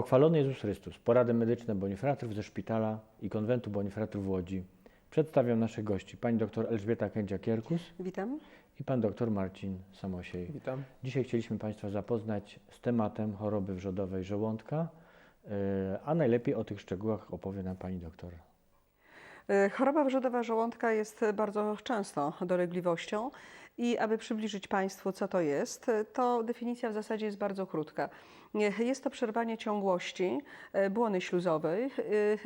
Pochwalony Jezus Chrystus, porady medyczne Bonifratrów ze szpitala i konwentu Bonifratrów w Łodzi. Przedstawiam naszych gości, pani dr Elżbieta Kędzia-Kierkus Witam. i pan dr Marcin Samosiej. Witam. Dzisiaj chcieliśmy Państwa zapoznać z tematem choroby wrzodowej żołądka, yy, a najlepiej o tych szczegółach opowie nam pani doktor. E, Choroba wrzodowa żołądka jest bardzo często dolegliwością i aby przybliżyć Państwu, co to jest, to definicja w zasadzie jest bardzo krótka. Jest to przerwanie ciągłości e, błony śluzowej, e,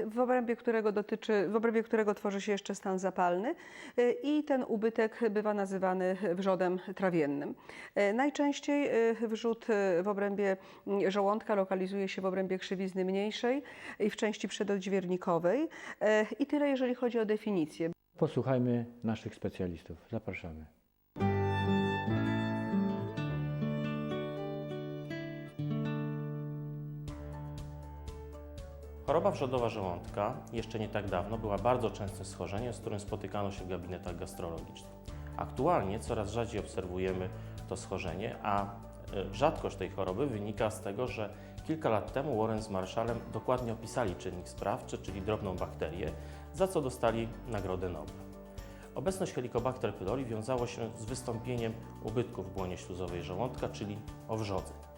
w obrębie którego dotyczy, w obrębie którego tworzy się jeszcze stan zapalny e, i ten ubytek bywa nazywany wrzodem trawiennym. Najczęściej wrzód w obrębie żołądka lokalizuje się w obrębie krzywizny mniejszej i w części przedodźwiernikowej. I tyle, jeżeli chodzi o definicję. Posłuchajmy naszych specjalistów. Zapraszamy. Choroba wrzodowa żołądka jeszcze nie tak dawno była bardzo częstym schorzeniem, z którym spotykano się w gabinetach gastrologicznych. Aktualnie coraz rzadziej obserwujemy to schorzenie, a e, rzadkość tej choroby wynika z tego, że kilka lat temu Warren z Marshallem dokładnie opisali czynnik sprawczy, czyli drobną bakterię, za co dostali Nagrodę Nobla. Obecność Helicobacter pylori wiązało się z wystąpieniem ubytków w błonie śluzowej żołądka, czyli owrzodzeń.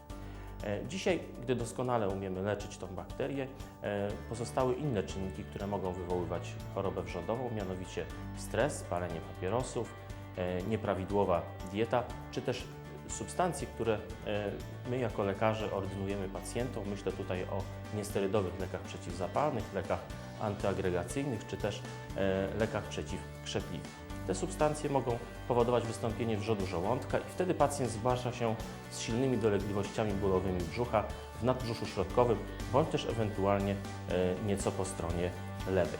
E, Dzisiaj, gdy doskonale umiemy leczyć tą bakterię, e, pozostały inne czynniki, które mogą wywoływać chorobę wrzodową, mianowicie stres, palenie papierosów, e, nieprawidłowa dieta, czy też substancje, które my jako lekarze ordynujemy pacjentom. Myślę tutaj o niesterydowych lekach przeciwzapalnych, lekach antyagregacyjnych, czy też lekach przeciwkrzepliwych. Te substancje mogą powodować wystąpienie wrzodu żołądka i wtedy pacjent zgłasza się z silnymi dolegliwościami bólowymi brzucha w nadbrzuszu środkowym bądź też ewentualnie e, nieco po stronie lewej.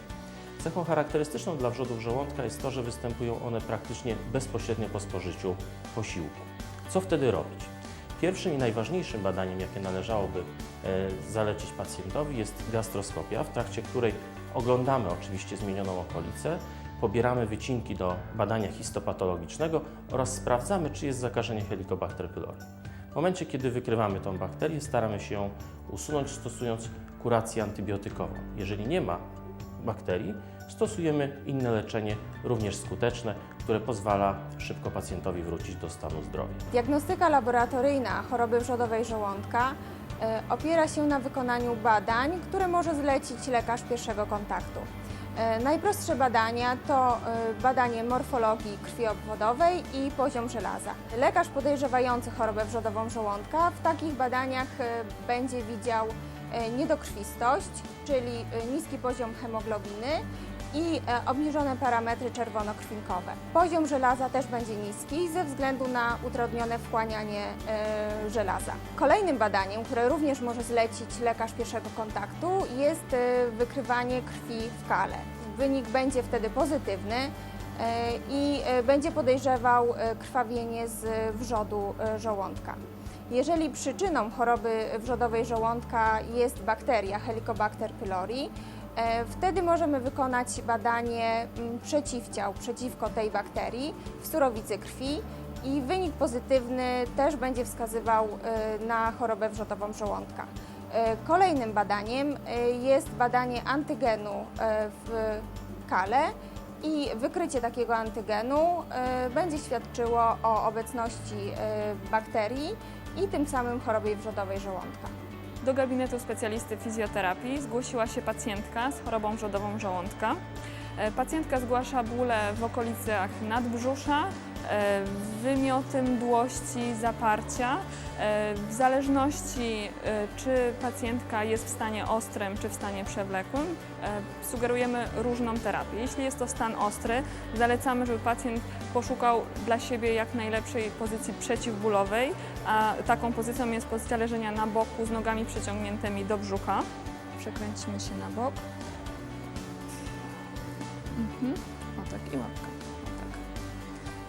Cechą charakterystyczną dla wrzodów żołądka jest to, że występują one praktycznie bezpośrednio po spożyciu posiłku. Co wtedy robić? Pierwszym i najważniejszym badaniem, jakie należałoby e, zalecić pacjentowi, jest gastroskopia, w trakcie której oglądamy oczywiście zmienioną okolicę, pobieramy wycinki do badania histopatologicznego oraz sprawdzamy, czy jest zakażenie Helicobacter pylori. W momencie, kiedy wykrywamy tą bakterię, staramy się ją usunąć stosując kurację antybiotykową. Jeżeli nie ma bakterii, stosujemy inne leczenie, również skuteczne, które pozwala szybko pacjentowi wrócić do stanu zdrowia. Diagnostyka laboratoryjna choroby wrzodowej żołądka e, opiera się na wykonaniu badań, które może zlecić lekarz pierwszego kontaktu. E, Najprostsze badania to e, badanie morfologii krwi obwodowej i poziom żelaza. Lekarz podejrzewający chorobę wrzodową żołądka w takich badaniach e, będzie widział niedokrwistość, czyli e, niski poziom hemoglobiny i e, obniżone parametry czerwonokrwinkowe. Poziom żelaza też będzie niski ze względu na utrudnione wchłanianie e, żelaza. Kolejnym badaniem, które również może zlecić lekarz pierwszego kontaktu jest e, wykrywanie krwi w kale. Wynik będzie wtedy pozytywny e, i e, będzie podejrzewał e, krwawienie z wrzodu e, żołądka. Jeżeli przyczyną choroby wrzodowej żołądka jest bakteria Helicobacter pylori, e, wtedy możemy wykonać badanie mm, przeciwciał przeciwko tej bakterii w surowicy krwi i wynik pozytywny też będzie wskazywał e, na chorobę wrzodową żołądka. E, Kolejnym badaniem jest badanie antygenu w kale i wykrycie takiego antygenu będzie świadczyło o obecności bakterii i tym samym chorobie wrzodowej żołądka. Do gabinetu specjalisty fizjoterapii zgłosiła się pacjentka z chorobą wrzodową żołądka. E, Pacjentka zgłasza bóle w okolicach nadbrzusza, wymioty mdłości, zaparcia. E, W zależności e, czy pacjentka jest w stanie ostrym czy w stanie przewlekłym, e, sugerujemy różną terapię. Jeśli jest to stan ostry, zalecamy, żeby pacjent poszukał dla siebie jak najlepszej pozycji przeciwbólowej, a taką pozycją jest pozycja leżenia na boku z nogami przeciągniętymi do brzucha. Przekręcimy się na bok. Mhm. O tak i łapka.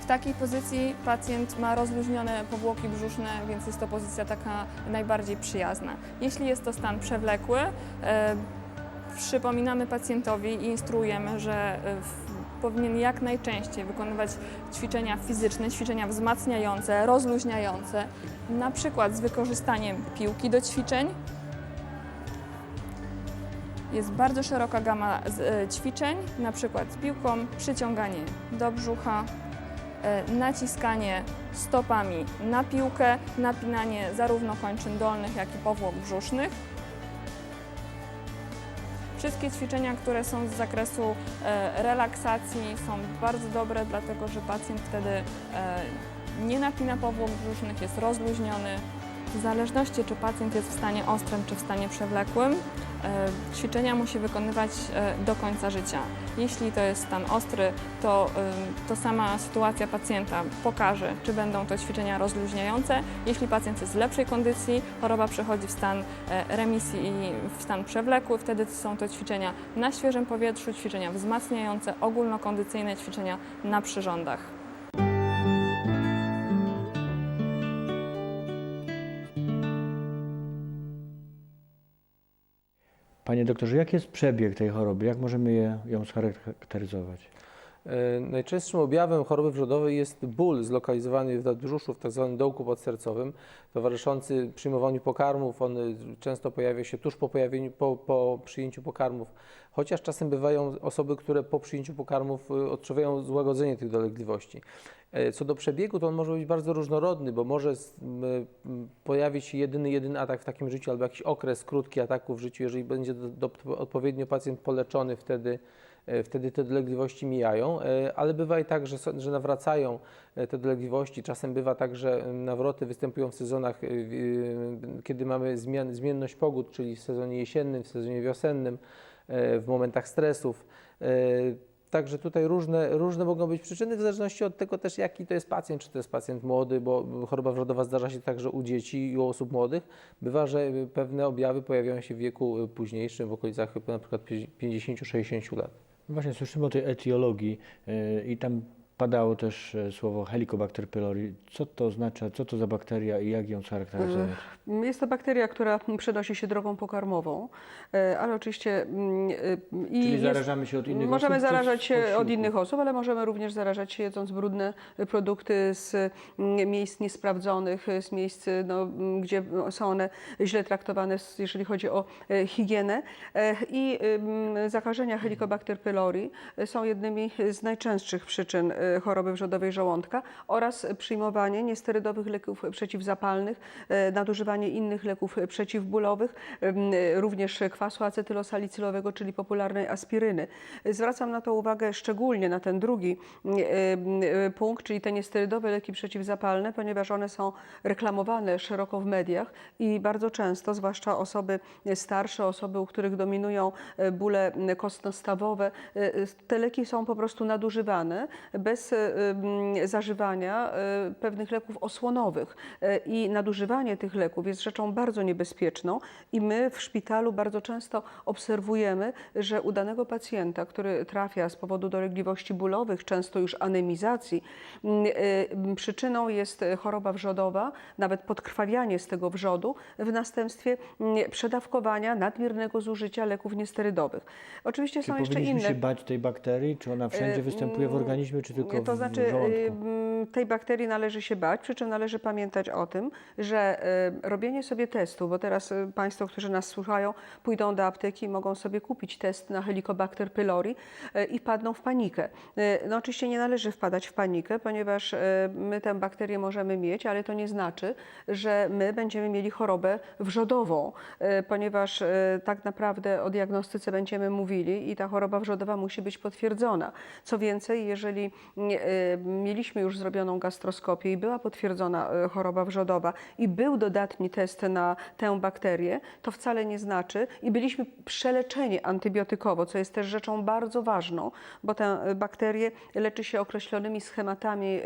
Tak. Takiej pozycji pacjent ma rozluźnione powłoki brzuszne, więc jest to pozycja taka najbardziej przyjazna. Jeśli jest to stan przewlekły, e, przypominamy pacjentowi i instruujemy, że e, powinien jak najczęściej wykonywać ćwiczenia fizyczne, ćwiczenia wzmacniające, rozluźniające, na przykład z wykorzystaniem piłki do ćwiczeń, Jest bardzo szeroka gama e, ćwiczeń, na przykład z piłką, przyciąganie do brzucha, naciskanie stopami na piłkę, napinanie zarówno kończyn dolnych, jak i powłok brzusznych. Wszystkie ćwiczenia, które są z zakresu e, relaksacji są bardzo dobre, dlatego że pacjent wtedy e, nie napina powłok brzusznych, jest rozluźniony. W zależności, czy pacjent jest w stanie ostrym, czy w stanie przewlekłym, e, ćwiczenia musi wykonywać e, do końca życia. Jeśli to jest stan ostry, to, e, to sama sytuacja pacjenta pokaże, czy będą to ćwiczenia rozluźniające. Jeśli pacjent jest w lepszej kondycji, choroba przechodzi w stan remisji i w stan przewlekły, wtedy są to ćwiczenia na świeżym powietrzu, ćwiczenia wzmacniające, ogólnokondycyjne ćwiczenia na przyrządach. Panie doktorze, jaki jest przebieg tej choroby? Jak możemy je, ją scharakteryzować? E, Najczęstszym objawem choroby wrzodowej jest ból zlokalizowany w nadbrzuszu, w tzw. dołku podsercowym, towarzyszący przyjmowaniu pokarmów. On często pojawia się tuż po, pojawieniu, po, po przyjęciu pokarmów, chociaż czasem bywają osoby, które po przyjęciu pokarmów y, odczuwają złagodzenie tych dolegliwości. E, Co do przebiegu, to on może być bardzo różnorodny, bo może pojawić się jedyny, jedyny atak w takim życiu albo jakiś okres krótki ataku w życiu. Jeżeli będzie do, do, odpowiednio pacjent poleczony, wtedy e, wtedy te dolegliwości mijają, e, ale bywa i tak, że, że nawracają te dolegliwości. Czasem bywa tak, że nawroty występują w sezonach, w- e, kiedy mamy zmian, zmienność pogód, czyli w sezonie jesiennym, w sezonie wiosennym, w momentach stresów. E, Także tutaj różne, różne mogą być przyczyny, w zależności od tego też, jaki to jest pacjent, czy to jest pacjent młody, bo choroba wrodowa zdarza się także u dzieci i u osób młodych. Bywa, że e, pewne objawy pojawiają się w wieku e, późniejszym, w okolicach e, przykład 50-60 lat. No Właśnie słyszymy o tej etiologii i tam padało też e, słowo Helicobacter pylori. Co to oznacza, co to za bakteria i jak ją scharakteryzować? Jest to bakteria, która przenosi się drogą pokarmową, e, ale oczywiście mm, e, i Czyli zarażamy się od innych Możemy osób? czy zarażać się od innych osób, ale możemy również zarażać się jedząc brudne produkty z mm, miejsc niesprawdzonych, z miejsc, no, mm, gdzie są one źle traktowane, jeżeli chodzi o higienę. I zakażenia Helicobacter pylori są jednymi z najczęstszych przyczyn choroby wrzodowej żołądka oraz przyjmowanie niesterydowych leków przeciwzapalnych, e, nadużywanie innych leków przeciwbólowych, ym, również kwasu acetylosalicylowego, czyli popularnej aspiryny. Zwracam na to uwagę szczególnie na ten drugi y, y, punkt, czyli te niesterydowe leki przeciwzapalne, ponieważ one są reklamowane szeroko w mediach i bardzo często, zwłaszcza osoby starsze, osoby, u których dominują y, bóle y, kostnostawowe, y, y, te leki są po prostu nadużywane bez y, y, zażywania y, pewnych leków osłonowych. Y, I nadużywanie tych leków jest rzeczą bardzo niebezpieczną i my w szpitalu bardzo często obserwujemy, że u danego pacjenta, który trafia z powodu dolegliwości bólowych, często już anemizacji, mm, y, przyczyną jest choroba wrzodowa, nawet podkrwawianie z tego wrzodu w następstwie mm, przedawkowania, nadmiernego zużycia leków niesterydowych. Oczywiście Czy są jeszcze powinniśmy inne. się bać tej bakterii? Czy ona wszędzie występuje w mm, organizmie, czy tylko to w, znaczy, y, mm, tej bakterii należy się bać, przy czym należy pamiętać o tym, że y, robienie sobie testu, bo teraz y, Państwo, którzy nas słuchają, pójdą do apteki i mogą sobie kupić test na Helicobacter pylori i wpadną w panikę. No oczywiście nie należy wpadać w panikę, ponieważ my tę bakterię możemy mieć, ale to nie znaczy, że my będziemy mieli chorobę wrzodową, ponieważ tak naprawdę o diagnostyce będziemy mówili i ta choroba wrzodowa musi być potwierdzona. Co więcej, jeżeli mieliśmy już zrobioną gastroskopię i była potwierdzona y, choroba wrzodowa i był dodatni test na tę bakterię, to wcale nie znaczy i byliśmy przeleczeni antybiotykowo, co jest też rzeczą bardzo ważną, bo tę y, bakterię leczy się określonymi schematami,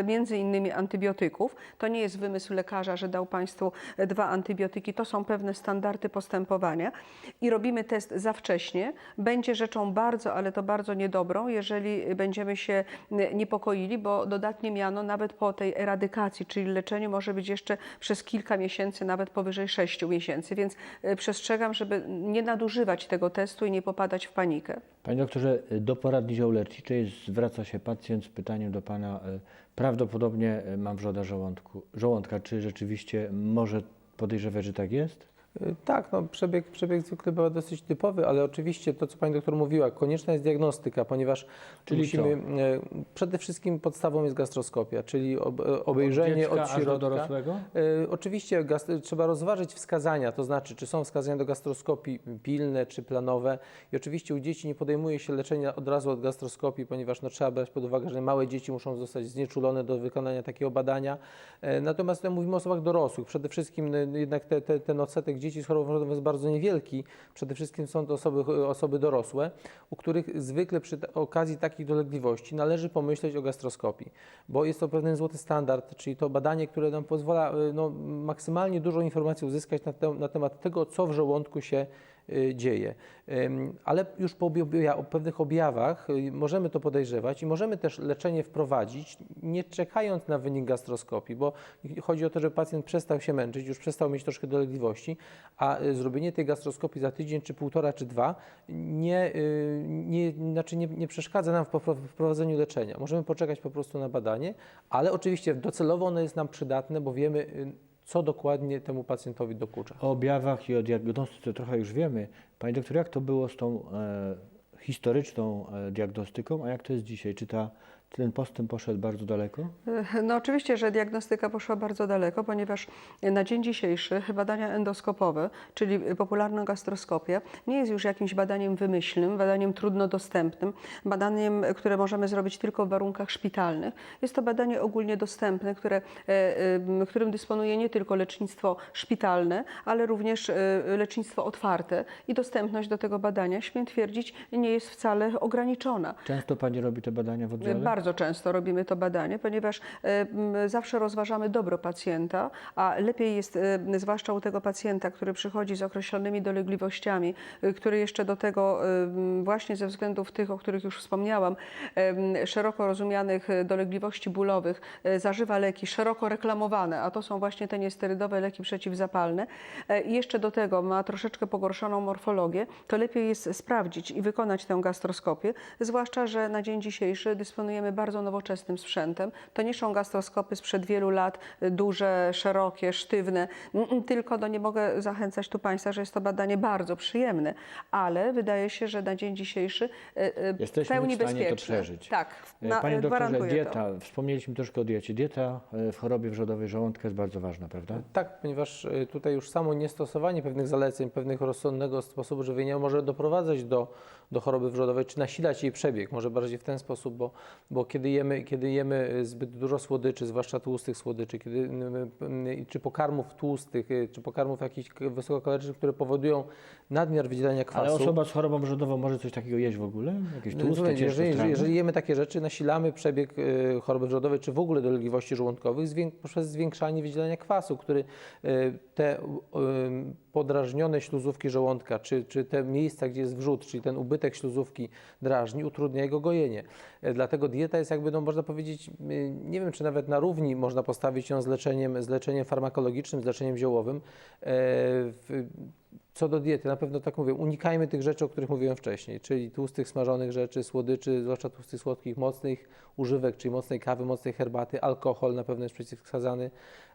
y, między innymi antybiotyków. To nie jest wymysł lekarza, że dał Państwu y, dwa antybiotyki, to są pewne standardy postępowania i robimy test za wcześnie. Będzie rzeczą bardzo, ale to bardzo niedobrą, jeżeli będziemy się y, niepokoili, bo dodatnie miano nawet po tej eradykacji, czyli leczeniu może być jeszcze przez kilka miesięcy, nawet powyżej sześciu miesięcy, więc y, przestrzegam, żeby nie nadużywać tego testu i nie popadać w panikę. Panie doktorze, do poradni zioł leczniczej zwraca się pacjent z pytaniem do Pana, e, prawdopodobnie e, mam wrzoda żołądku, żołądka. Czy rzeczywiście może podejrzewać, że tak jest? Tak, no, przebieg, przebieg zwykle bywa dosyć typowy, ale oczywiście to, co pani doktor mówiła, konieczna jest diagnostyka, ponieważ Czyli musimy, e, przede wszystkim podstawą jest gastroskopia, czyli e, obejrzenie od do środka. dorosłego? E, Oczywiście trzeba rozważyć wskazania, to znaczy, czy są wskazania do gastroskopii pilne czy planowe. I oczywiście u dzieci nie podejmuje się leczenia od razu od gastroskopii, ponieważ no, trzeba brać pod uwagę, że małe dzieci muszą zostać znieczulone do wykonania takiego badania. Natomiast tutaj mówimy o osobach dorosłych. Przede wszystkim no, jednak te, te, ten odsetek dzieci z chorobą rodową jest bardzo niewielki. Przede wszystkim są to osoby, osoby dorosłe, u których zwykle przy okazji takich dolegliwości należy pomyśleć o gastroskopii, bo jest to pewien złoty standard, czyli to badanie, które nam pozwala y, no, maksymalnie dużo informacji uzyskać na, te, na temat tego, co w żołądku się y, dzieje. Ym, Ale już po pewnych objawach y, możemy to podejrzewać i możemy też leczenie wprowadzić, nie czekając na wynik gastroskopii, bo chodzi o to, żeby pacjent przestał się męczyć, już przestał mieć troszkę dolegliwości, a y, zrobienie tej gastroskopii za tydzień, czy półtora, czy dwa nie, y, nie, znaczy nie, nie przeszkadza nam w prowadzeniu leczenia. Możemy poczekać po prostu na badanie, ale oczywiście docelowo ono jest nam przydatne, bo wiemy, y, co dokładnie temu pacjentowi dokucza. O objawach i o diagnostyce trochę już wiemy. Pani doktor, jak to było z tą e, historyczną e, diagnostyką, a jak to jest dzisiaj? Czy ta, ten postęp poszedł bardzo daleko? No oczywiście, że diagnostyka poszła bardzo daleko, ponieważ na dzień dzisiejszy badania endoskopowe, czyli popularna gastroskopia, nie jest już jakimś badaniem wymyślnym, badaniem trudno dostępnym, badaniem, które możemy zrobić tylko w warunkach szpitalnych. Jest to badanie ogólnie dostępne, które, e, e, którym dysponuje nie tylko lecznictwo szpitalne, ale również e, lecznictwo otwarte i dostępność do tego badania, śmiem twierdzić, nie jest wcale ograniczona. Często Pani robi te badania w oddziale? Bardzo często robimy to badanie, ponieważ e, zawsze rozważamy dobro pacjenta, a lepiej jest, e, zwłaszcza u tego pacjenta, który przychodzi z określonymi dolegliwościami, e, który jeszcze do tego właśnie ze względów tych, o których już wspomniałam, szeroko rozumianych dolegliwości bólowych, zażywa leki szeroko reklamowane, a to są właśnie te niesterydowe leki przeciwzapalne. I jeszcze do tego ma troszeczkę pogorszoną morfologię, to lepiej jest sprawdzić i wykonać tę gastroskopię, zwłaszcza, że na dzień dzisiejszy dysponujemy bardzo nowoczesnym sprzętem. To nie są gastroskopy sprzed wielu lat, y, duże, szerokie, sztywne, tylko no nie mogę zachęcać tu Państwa, że jest to badanie bardzo przyjemne, ale wydaje się, że na dzień dzisiejszy y, y, Jesteśmy pełni w stanie to bezpieczne. przeżyć. Tak, E, na, Panie doktorze, gwarantuję to. dieta, wspomnieliśmy troszkę o diecie. Dieta e, w chorobie wrzodowej żołądka jest bardzo ważna, prawda? Tak, ponieważ y, tutaj już samo niestosowanie pewnych zaleceń, pewnych rozsądnego sposobu żywienia może doprowadzać do, do choroby wrzodowej, czy nasilać jej przebieg, może bardziej w ten sposób, bo, bo kiedy, jemy, kiedy jemy y, zbyt dużo słodyczy, zwłaszcza tłustych słodyczy, kiedy, czy pokarmów tłustych, y, czy pokarmów jakichś wysokokalorycznych, które powodują nadmiar wydzielania kwasu. Ale osoba z chorobą wrzodową może coś takiego jeść w ogóle? Jakieś No, tłuste, cięższe jeżeli, strawy? jeżeli jemy takie rzeczy, nasilamy przebieg y, choroby wrzodowej, czy w ogóle dolegliwości żołądkowych zwię- poprzez zwiększanie wydzielania kwasu, który te podrażnione śluzówki żołądka, czy, czy te miejsca, gdzie jest wrzód, czyli ten ubytek śluzówki drażni, utrudnia jego gojenie. Y, Dlatego dieta jest jakby, no, można powiedzieć, nie wiem, czy nawet na równi można postawić ją z leczeniem, z leczeniem farmakologicznym, z leczeniem ziołowym. E, co do diety, na pewno tak mówię, unikajmy tych rzeczy, o których mówiłem wcześniej, czyli tłustych, smażonych rzeczy, słodyczy, zwłaszcza tłustych, słodkich, mocnych używek, czyli mocnej kawy, mocnej herbaty, alkohol na pewno jest przeciwwskazany.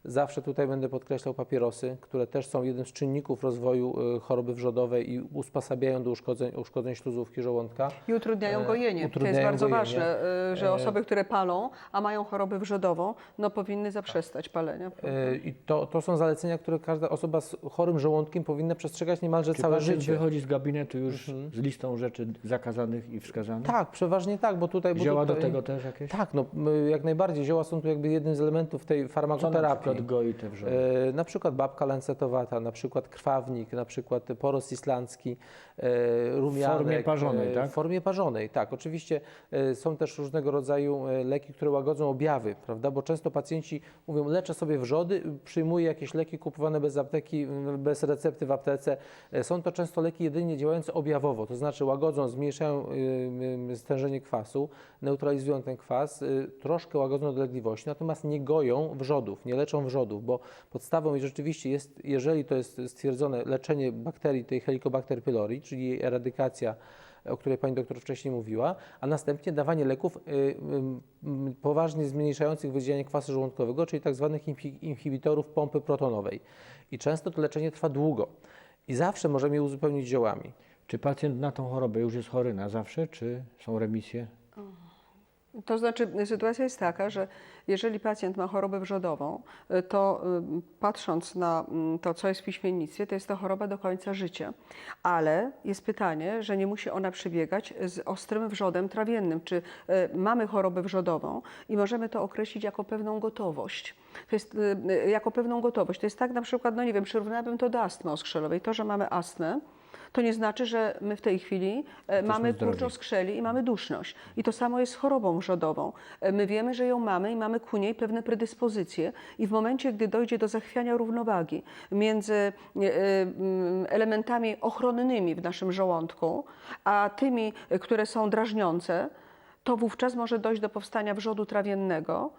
Zawsze tutaj będę podkreślał papierosy, które też są jednym z czynników rozwoju y, choroby wrzodowej i usposabiają do uszkodzeń, uszkodzeń śluzówki żołądka. I utrudniają E, gojenie. to jest utrudniają bardzo gojenie. ważne, y, że E, osoby, które palą, a mają chorobę wrzodową, no powinny zaprzestać palenia. I to, to są zalecenia, które każda osoba z chorym żołądkiem powinna przestrzegać niemalże Czy całe życie. wychodzi z gabinetu już z listą rzeczy zakazanych i wskazanych? Tak, przeważnie tak, bo tutaj... Bo Zioła do tutaj, tego też jakieś? Tak, no, jak najbardziej. Zioła są tu jakby jednym z elementów tej farmakoterapii. Przykład goi te wrzody? E, na przykład babka lancetowata, na przykład krwawnik, na przykład poros islandzki, e, rumianek. formie parzonej, e, tak? W formie parzonej, tak. Oczywiście e, są też różnego rodzaju leki, które łagodzą objawy, prawda? Bo często pacjenci mówią, leczę sobie wrzody, przyjmuję jakieś leki kupowane bez apteki, bez recepty w aptece. Są to często leki jedynie działające objawowo, to znaczy łagodzą, zmniejszają stężenie kwasu, neutralizują ten kwas, troszkę łagodzą dolegliwości, natomiast nie goją wrzodów, nie leczą wrzodów, bo podstawą i rzeczywiście jest, jeżeli to jest stwierdzone leczenie bakterii tej Helicobacter pylori, czyli jej eradykacja o której pani doktor wcześniej mówiła, a następnie dawanie leków y, y, y, poważnie zmniejszających wydzielanie kwasu żołądkowego, czyli tak zwanych inhi- inhibitorów pompy protonowej. I często to leczenie trwa długo i zawsze możemy je uzupełnić ziołami. Czy pacjent na tą chorobę już jest chory na zawsze, czy są remisje? To znaczy, sytuacja jest taka, że jeżeli pacjent ma chorobę wrzodową, to y, patrząc na mm, to, co jest w piśmiennictwie, to jest to choroba do końca życia. Ale jest pytanie, że nie musi ona przebiegać z ostrym wrzodem trawiennym. Czy y, mamy chorobę wrzodową i możemy to określić jako pewną gotowość. To jest y, jako pewną gotowość. To jest tak na przykład, no nie wiem, przyrównałabym to do astmy oskrzelowej. To, że mamy astmę, to nie znaczy, że my w tej chwili e, mamy zdrowi. kurcz skrzeli i mamy duszność. I to samo jest z chorobą wrzodową. E, My wiemy, że ją mamy i mamy ku niej pewne predyspozycje i w momencie, gdy dojdzie do zachwiania równowagi między e, elementami ochronnymi w naszym żołądku, a tymi, które są drażniące, to wówczas może dojść do powstania wrzodu trawiennego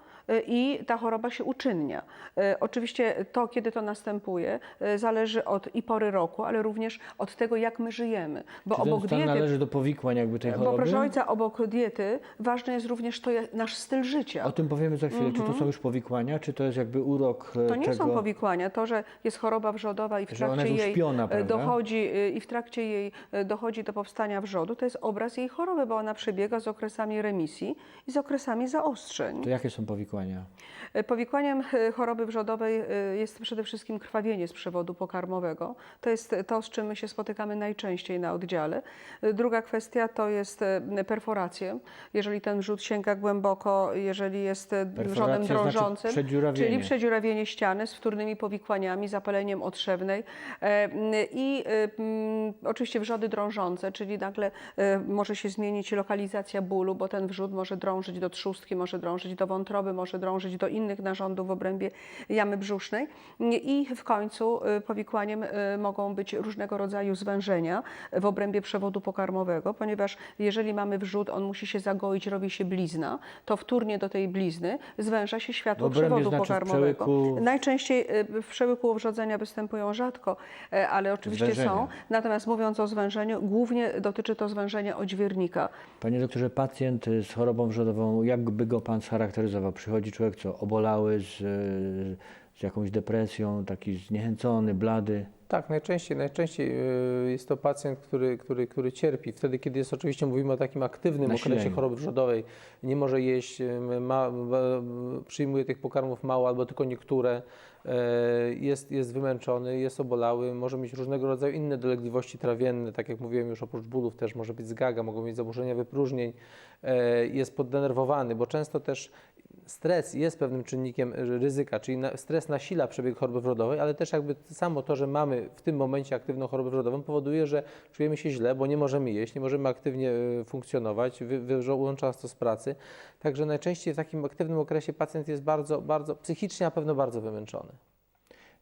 i ta choroba się uczynnia. E, Oczywiście to, kiedy to następuje, e, zależy od i pory roku, ale również od tego, jak my żyjemy. Bo Czy obok diety, należy do powikłań jakby tej bo choroby? proszę ojca, obok diety ważny jest również to, nasz styl życia. O tym powiemy za chwilę. Czy to są już powikłania, czy to jest jakby urok e, Mhm. To nie tego... są powikłania. To, że jest choroba wrzodowa i w trakcie jej uśpiona, e, dochodzi e, i w trakcie jej dochodzi do powstania wrzodu, to jest obraz jej choroby, bo ona przebiega z okresami remisji i z okresami zaostrzeń. To jakie są powikłania? E, Powikłaniem e, choroby wrzodowej e, jest przede wszystkim krwawienie z przewodu pokarmowego. To jest to, z czym my się spotykamy najczęściej na oddziale. Druga kwestia to jest perforacje. Jeżeli ten wrzód sięga głęboko, jeżeli jest wrzodem znaczy drążącym, przedziurawienie. czyli przedziurawienie ściany z wtórnymi powikłaniami, zapaleniem otrzewnej i oczywiście wrzody drążące, czyli nagle może się zmienić lokalizacja bólu, bo ten wrzód może drążyć do trzustki, może drążyć do wątroby, może drążyć do innych narządów w obrębie jamy brzusznej i w końcu e, powikłaniem e, mogą być różnego rodzaju zwężenia w obrębie przewodu pokarmowego, ponieważ jeżeli mamy wrzód, on musi się zagoić, robi się blizna, to wtórnie do tej blizny zwęża się światło przewodu znaczy pokarmowego. przełyku- Najczęściej y, w przełyku owrzodzenia występują rzadko, e, ale oczywiście są. Natomiast mówiąc o zwężeniu, głównie dotyczy to zwężenia odźwiernika. Panie doktorze, pacjent y, z chorobą wrzodową, jakby go pan scharakteryzował? Przychodzi człowiek, co obolały z, z jakąś depresją, taki zniechęcony, blady. Tak, najczęściej, najczęściej y, jest to pacjent, który, który, który cierpi. Wtedy, kiedy jest oczywiście, mówimy o takim aktywnym Nasileniu. okresie choroby wrzodowej, nie może jeść, y, ma, przyjmuje tych pokarmów mało albo tylko niektóre, jest, jest wymęczony, jest obolały, może mieć różnego rodzaju inne dolegliwości trawienne, tak jak mówiłem już oprócz bólów też może być zgaga, mogą mieć zaburzenia wypróżnień, y, jest poddenerwowany, bo często też stres jest pewnym czynnikiem ryzyka, czyli stres nasila przebieg choroby wrodowej, ale też jakby samo to, że mamy w tym momencie aktywną chorobę wrodową powoduje, że czujemy się źle, bo nie możemy jeść, nie możemy aktywnie e, funkcjonować, wy, wyłącza nas to z pracy. Także najczęściej w takim aktywnym okresie pacjent jest bardzo, bardzo psychicznie na pewno bardzo wymęczony.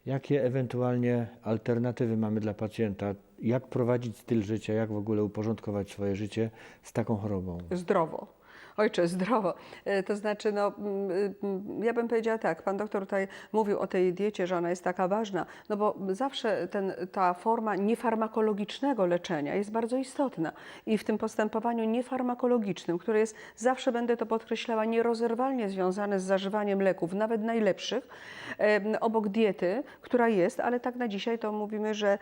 Jakie ewentualnie alternatywy mamy dla pacjenta? Jak prowadzić styl życia, jak w ogóle uporządkować swoje życie z taką chorobą? Zdrowo. Ojcze, zdrowo. E, To znaczy, no, mm, mm, ja bym powiedziała tak, pan doktor tutaj mówił o tej diecie, że ona jest taka ważna, no bo zawsze ten, ta forma niefarmakologicznego leczenia jest bardzo istotna i w tym postępowaniu niefarmakologicznym, które jest, zawsze będę to podkreślała, nierozerwalnie związane z zażywaniem leków, nawet najlepszych, obok diety, która jest, ale tak na dzisiaj to mówimy, że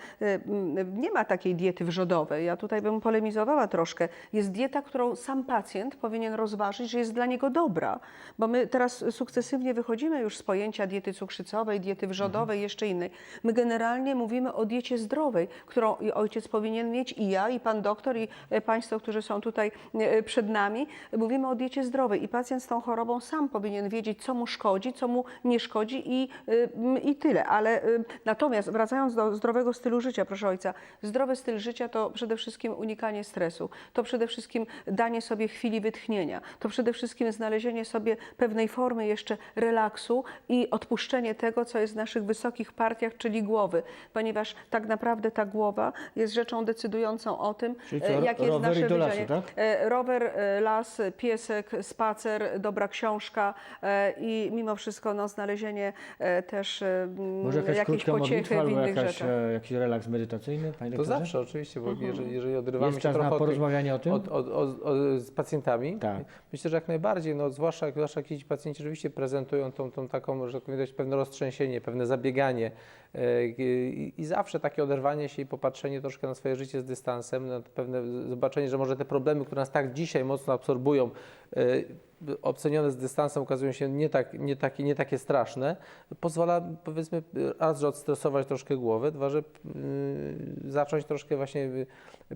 nie ma takiej diety wrzodowej. Ja tutaj bym polemizowała troszkę. Jest dieta, którą sam pacjent powinien rozważyć, że jest dla niego dobra, bo my teraz sukcesywnie wychodzimy już z pojęcia diety cukrzycowej, diety wrzodowej, jeszcze innej. My generalnie mówimy o diecie zdrowej, którą ojciec powinien mieć, i ja, i pan doktor, i e, państwo, którzy są tutaj e, przed nami. Mówimy o diecie zdrowej i pacjent z tą chorobą sam powinien wiedzieć, co mu szkodzi, co mu nie szkodzi i, i tyle. Ale natomiast wracając do zdrowego stylu życia, proszę ojca, zdrowy styl życia to przede wszystkim unikanie stresu, to przede wszystkim danie sobie chwili wytchnienia. To przede wszystkim znalezienie sobie pewnej formy jeszcze relaksu i odpuszczenie tego, co jest w naszych wysokich partiach, czyli głowy, ponieważ tak naprawdę ta głowa jest rzeczą decydującą o tym, e, jakie jest nasze lasu, wydzianie. tak? E, Rower, e, las, piesek, spacer, dobra książka i mimo wszystko no, znalezienie też Może jakaś jakiejś pociechy w innych jakaś, rzeczach. jakiś relaks medytacyjny, panie To zawsze oczywiście, bo Mhm. jeżeli, jeżeli odrywamy Jest się czas trochę na od porozmawianie o tym? od, od, od, od, z pacjentami, Tak. Myślę, że jak najbardziej, no, zwłaszcza, zwłaszcza jak ci pacjenci rzeczywiście prezentują tą, tą taką, że tak powiem, pewne roztrzęsienie, pewne zabieganie e, i, i zawsze takie oderwanie się i popatrzenie troszkę na swoje życie z dystansem, na pewne zobaczenie, że może te problemy, które nas tak dzisiaj mocno absorbują, e, ocenione z dystansem okazują się nie, tak, nie, takie, nie takie straszne, pozwala powiedzmy raz, że odstresować troszkę głowę, dwa, że y, zacząć troszkę właśnie y,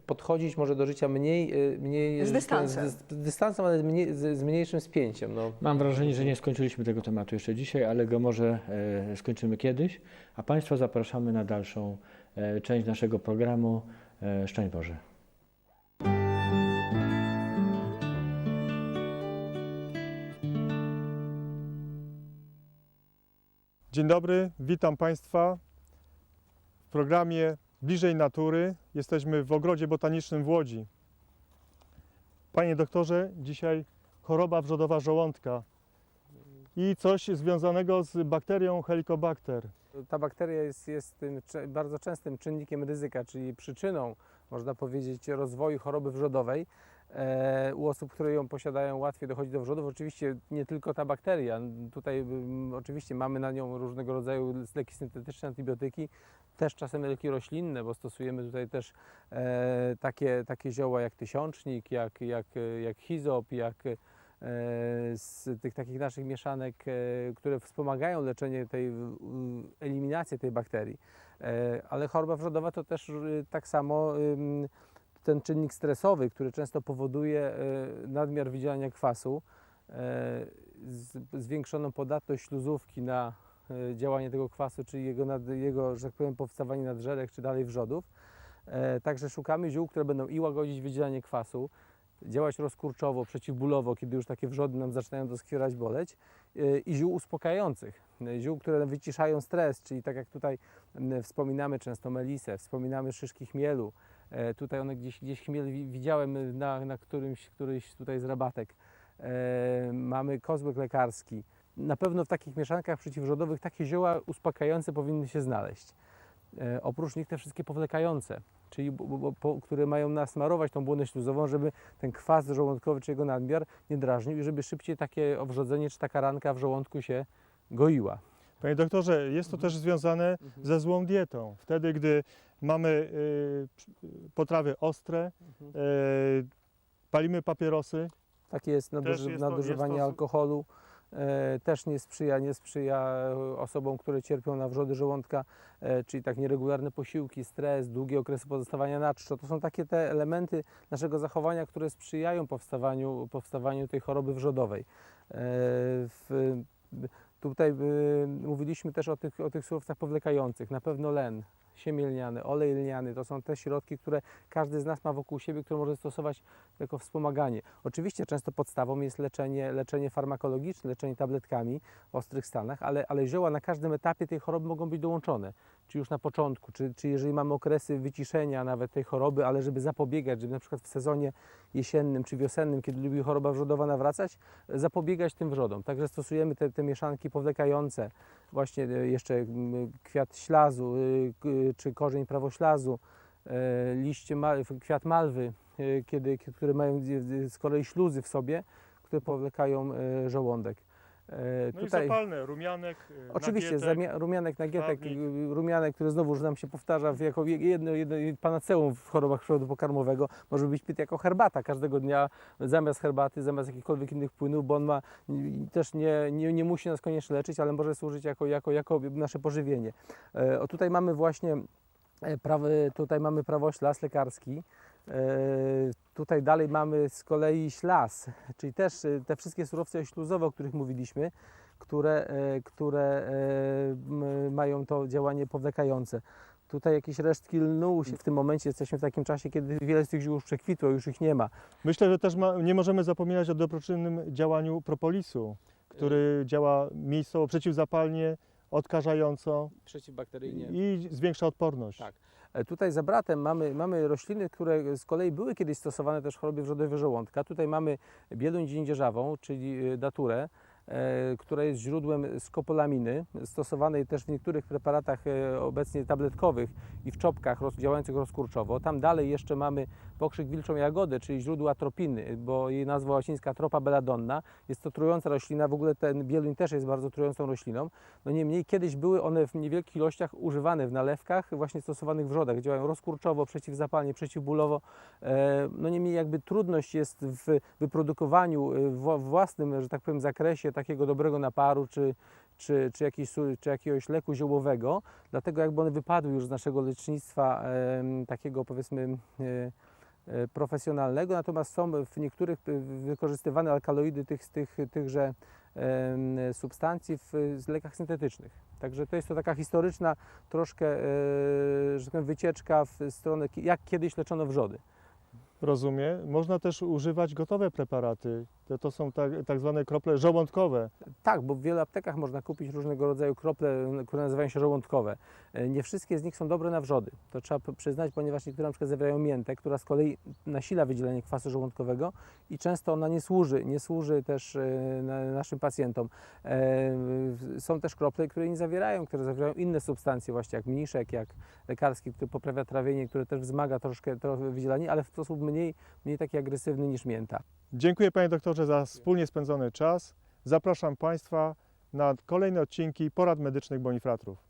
podchodzić może do życia mniej, y, mniej Z dystansem. z, z dystansem, ale mniej, z, z mniejszym spięciem. No. Mam wrażenie, że nie skończyliśmy tego tematu jeszcze dzisiaj, ale go może e, skończymy kiedyś, a Państwa zapraszamy na dalszą e, część naszego programu. E, szczęść Boże. Dzień dobry, witam Państwa w programie Bliżej Natury. Jesteśmy w Ogrodzie Botanicznym w Łodzi. Panie doktorze, dzisiaj choroba wrzodowa żołądka i coś związanego z bakterią Helicobacter. Ta bakteria jest, jest tym bardzo częstym czynnikiem ryzyka, czyli przyczyną, można powiedzieć, rozwoju choroby wrzodowej. E, u osób, które ją posiadają, łatwiej dochodzi do wrzodów. Oczywiście nie tylko ta bakteria. Tutaj mm, oczywiście mamy na nią różnego rodzaju leki syntetyczne, antybiotyki, też czasem leki roślinne, bo stosujemy tutaj też e, takie, takie zioła jak tysiącznik, jak, jak, jak hizop, jak e, z tych takich naszych mieszanek, które wspomagają leczenie tej, eliminację tej bakterii. Ale choroba wrzodowa to też y, tak samo ten czynnik stresowy, który często powoduje e, nadmiar wydzielania kwasu, e, zwiększoną podatność śluzówki na e, działanie tego kwasu, czyli jego, nad, jego że tak powiem, powstawanie nadżerek, czy dalej wrzodów. Także szukamy ziół, które będą i łagodzić wydzielanie kwasu, działać rozkurczowo, przeciwbólowo, kiedy już takie wrzody nam zaczynają doskwierać, boleć i ziół uspokajających, ziół, które wyciszają stres, czyli tak jak tutaj wspominamy często melisę, wspominamy szyszki chmielu, tutaj one gdzieś, gdzieś chmiel wi- widziałem na, na którymś, któryś tutaj z rabatek, e, mamy kozłek lekarski. Na pewno w takich mieszankach przeciwrzodowych takie zioła uspokajające powinny się znaleźć. E, oprócz nich te wszystkie powlekające, czyli bo, bo, które mają nasmarować tą błonę śluzową, żeby ten kwas żołądkowy czy jego nadmiar nie drażnił i żeby szybciej takie owrzodzenie czy taka ranka w żołądku się goiła. Panie doktorze, jest to też związane ze złą dietą. Wtedy, gdy mamy y, potrawy ostre, y, palimy papierosy, Tak jest, naduży, jest to- nadużywanie jest to- alkoholu e, też nie sprzyja, nie sprzyja e, osobom, które cierpią na wrzody żołądka, e, czyli tak nieregularne posiłki, stres, długie okresy pozostawania na czczo. To są takie te elementy naszego zachowania, które sprzyjają powstawaniu, powstawaniu tej choroby wrzodowej. E, w, tutaj e, mówiliśmy też o tych, o tych surowcach powlekających. Na pewno len, siemię lniane, olej lniany to są te środki, które każdy z nas ma wokół siebie, które może stosować jako wspomaganie. Oczywiście często podstawą jest leczenie, leczenie farmakologiczne, leczenie tabletkami w ostrych stanach, ale, ale zioła na każdym etapie tej choroby mogą być dołączone. Czy już na początku, czy, czy jeżeli mamy okresy wyciszenia nawet tej choroby, ale żeby zapobiegać, żeby na przykład w sezonie jesiennym czy wiosennym, kiedy lubi choroba wrzodowa nawracać, zapobiegać tym wrzodom. Także stosujemy te, te mieszanki powlekające, właśnie e, jeszcze kwiat ślazu, y, czy korzeń prawoślazu, e, liście, kwiat malwy, e, kiedy, które mają z kolei śluzy w sobie, które powlekają żołądek. E, no i zapalne, rumianek, y, Oczywiście, nagietek. rumianek, nagietek, y, rumianek, który znowu że nam się powtarza w- jako je- jedno, jedno panaceum w chorobach przewodu pokarmowego, może być pit jako herbata każdego dnia, zamiast herbaty, zamiast jakichkolwiek innych płynów, bo on ma też nie, nie, nie musi nas koniecznie leczyć, ale może służyć jako, jako, jako nasze pożywienie. E, o tutaj mamy właśnie e, prawy, tutaj mamy prawoślas lekarski. E, Tutaj dalej mamy z kolei ślas, czyli też e, te wszystkie surowce śluzowe, o których mówiliśmy, które, e, które mają to działanie powlekające. Tutaj jakieś resztki lnu w tym momencie jesteśmy w takim czasie, kiedy wiele z tych ziół już przekwitło, już ich nie ma. Myślę, że też ma, nie możemy zapominać o dobroczynnym działaniu propolisu, który działa miejscowo przeciwzapalnie, odkażająco Przeciwbakteryjnie. i zwiększa odporność. Tak. E, Tutaj za bratem mamy, mamy rośliny, które z kolei były kiedyś stosowane też w chorobie wrzodowej żołądka. Tutaj mamy bieluń dziędzierzawą, czyli e, daturę, która jest źródłem skopolaminy, stosowanej też w niektórych preparatach e, obecnie tabletkowych i w czopkach działających rozkurczowo. Tam dalej jeszcze mamy pokrzyk wilczą jagodę, czyli źródło atropiny, bo jej nazwa łacińska tropa belladonna. Jest to trująca roślina, w ogóle ten bieluń też jest bardzo trującą rośliną. No niemniej kiedyś były one w niewielkich ilościach używane w nalewkach właśnie stosowanych w wrzodach. Działają rozkurczowo, przeciwzapalnie, przeciwbólowo. E, No niemniej jakby trudność jest w wyprodukowaniu e, w własnym, że tak powiem, zakresie takiego dobrego naparu czy, czy, czy, jakiejś, czy jakiegoś leku ziołowego, dlatego jakby one wypadły już z naszego lecznictwa em, takiego powiedzmy e, e, profesjonalnego, natomiast są w niektórych e, wykorzystywane alkaloidy tych, tych, tychże substancji w lekach syntetycznych. Także to jest to taka historyczna troszkę e, że tak wycieczka w stronę, jak kiedyś leczono wrzody. Rozumiem. Można też używać gotowe preparaty. To, to są tak, tak zwane krople żołądkowe. Tak, bo w wielu aptekach można kupić różnego rodzaju krople, które nazywają się żołądkowe. E, Nie wszystkie z nich są dobre na wrzody. To trzeba przyznać, ponieważ niektóre na przykład zawierają miętę, która z kolei nasila wydzielenie kwasu żołądkowego i często ona nie służy, nie służy też e, na- naszym pacjentom. E, Są też krople, które nie zawierają, które zawierają inne substancje, właśnie jak mniszek, jak lekarski, który poprawia trawienie, które też wzmaga troszkę to wydzielanie, ale w sposób mniej, mniej taki agresywny niż mięta. Dziękuję panie doktorze za wspólnie spędzony czas. Zapraszam państwa na kolejne odcinki porad medycznych Bonifratrów.